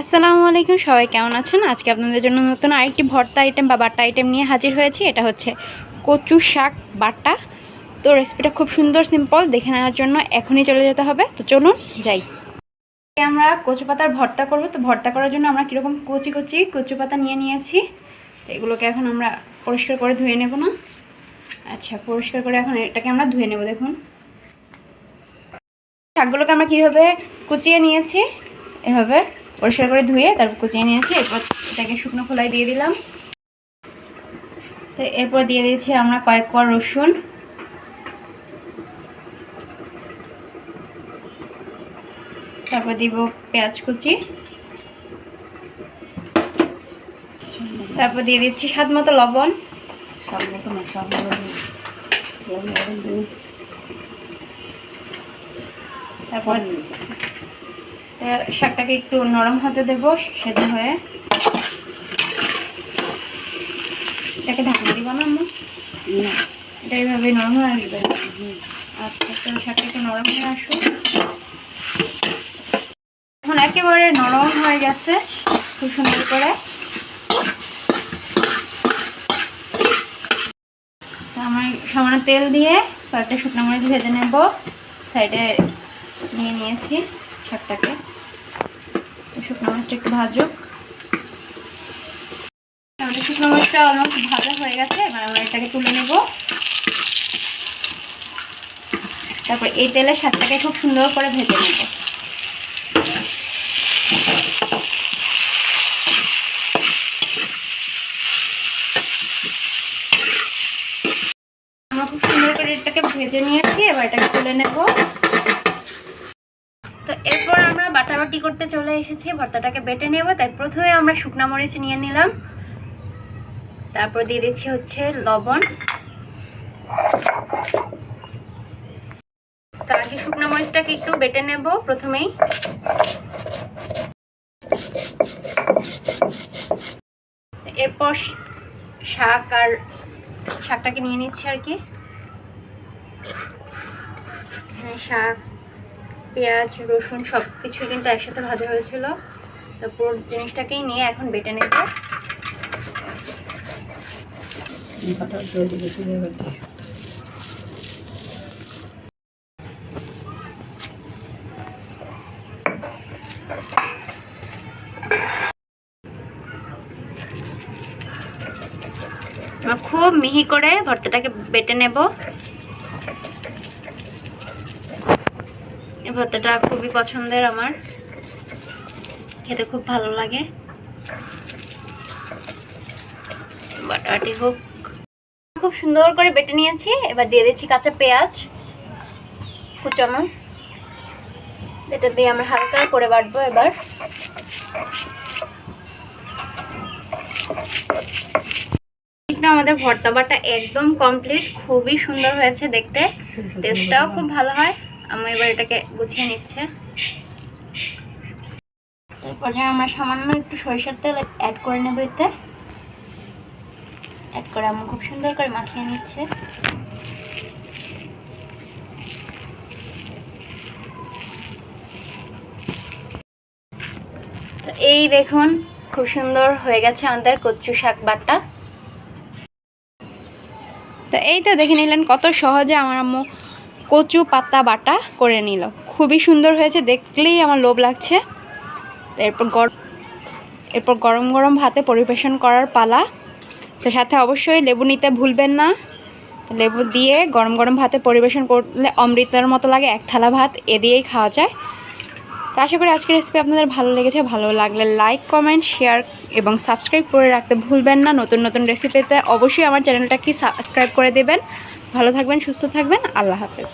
আসসালামু আলাইকুম, সবাই কেমন আছেন? আজকে আপনাদের জন্য নতুন আরেকটি ভর্তা আইটেম বা বাটা আইটেম নিয়ে হাজির হয়েছি। এটা হচ্ছে কচু শাক বাটা তো রেসিপিটা খুব সুন্দর সিম্পল দেখে নেওয়ার জন্য এখনই চলে যেতে হবে। তো চলুন, যাই। আমরা কচু পাতার ভর্তা করব। তো ভর্তা করার জন্য আমরা কীরকম কচি কচি কচু পাতা নিয়ে নিয়েছি। এগুলোকে এখন আমরা পরিষ্কার করে ধুয়ে নেব না। আচ্ছা পরিষ্কার করে এখন এটাকে আমরা ধুয়ে নেব, দেখুন। শাকগুলোকে আমরা কীভাবে কুচিয়ে নিয়েছি? এভাবে পরিষ্কার করে ধুয়ে তারপর কুচিয়ে নিয়েছি এরপর এটাকে শুকনো খোলায় দিয়ে দিলাম। তো এরপর দিয়ে দিয়েছি আমরা কয়েক কোয়া রসুন। তারপর দিব পেঁয়াজ কুচি। তারপর দিয়ে দিচ্ছি স্বাদ মতো লবণ। তারপর শাকটাকে একটু নরম হতে দেবো সেদ্ধ হয়ে। এটাকে ঢাকনা দিব না আম্মু? না। এটা এইভাবে নরম হয়ে আসবে। আচ্ছা তো শাকটা একটু নরম হয়ে আসুন এখন একেবারে নরম হয়ে গেছে খুব সুন্দর করে। আমার সামান্য তেল দিয়ে কয়েকটা শুকনো মরিচ ভেজে নেব। সাইডে নিয়ে নিয়েছি শাকটাকে। শুকনো মরিচটা একটু ভাজুক আমাদের শুকনো মরিচটা অলমোস্ট ভাজা হয়ে গেছে, এবার আমরা এটাকে তুলে নেব। তারপর এই তেলের স্বাদটাকে খুব সুন্দর করে ভেজে নেব। আমরা খুব সুন্দর করে এটাকে ভেজে নিয়েছি, এবার এটাকে তুলে নেব। তো এরপর আমরা বাটাবাটি করতে চলে এসেছি, ভর্তাটাকে বেটে নেব, তাই প্রথমে আমরা শুকনা মরিচ নিয়ে নিলাম। তারপর দিয়ে দিচ্ছি হচ্ছে লবণ। তো আগে শুকনো মরিচটাকে একটু বেটে নেব প্রথমেই। এরপর শাক আর শাকটাকে নিয়ে নিচ্ছি আর কি। শাক পেঁয়াজ, রসুন সব কিছুই কিন্তু একসাথে ভাজা হয়েছিল। তো পুরো জিনিসটাকেই নিয়ে এখন বেটে নেব। খুব মিহি করে ভর্তাটাকে বেটে নেব। এই ভর্তাটা খুবই পছন্দের আমার। খেতে খুব ভালো লাগে। বাটাটি হোক। খুব সুন্দর করে বেটে নিয়েছি। এবার দিয়ে দিচ্ছি কাঁচা পেঁয়াজ কুচানো। এটা দিয়ে আমরা হালকা করে বাটবো এবার। কিন্তু আমাদের ভর্তা বাটা একদম কমপ্লিট খুবই সুন্দর হয়েছে দেখতে। টেস্টটাও খুব ভালো হয়। আমি এবার এটাকে গুছিয়ে নিচ্ছে। তারপরে আমরা সামান্য একটু সরিষার তেল অ্যাড করে নেব এতে। অ্যাড করে আমি খুব সুন্দর করে মাখিয়ে নিচ্ছে। এই দেখুন, খুব সুন্দর হয়ে গেছে আমাদের কচু শাক বাটা। তো এই তো দেখে নিলেন কত সহজে আমার আম্মু কচু পাতা বাটা করে নিল। খুবই সুন্দর হয়েছে, দেখলেই আমার লোভ লাগছে। এরপর গরম এরপর গরম গরম ভাতে পরিবেশন করার পালা। তো সাথে অবশ্যই লেবু নিতে ভুলবেন না। লেবু দিয়ে গরম গরম ভাতে পরিবেশন করলে অমৃতের মতো লাগে, এক থালা ভাত এ দিয়েই খাওয়া যায়। তো আশা করি আজকের রেসিপি আপনাদের ভালো লেগেছে। ভালো লাগলে লাইক কমেন্ট শেয়ার এবং সাবস্ক্রাইব করে রাখতে ভুলবেন না। নতুন নতুন রেসিপিতে অবশ্যই আমার চ্যানেলটাকে সাবস্ক্রাইব করে দেবেন। ভালো থাকবেন, সুস্থ থাকবেন। আল্লাহ হাফেজ।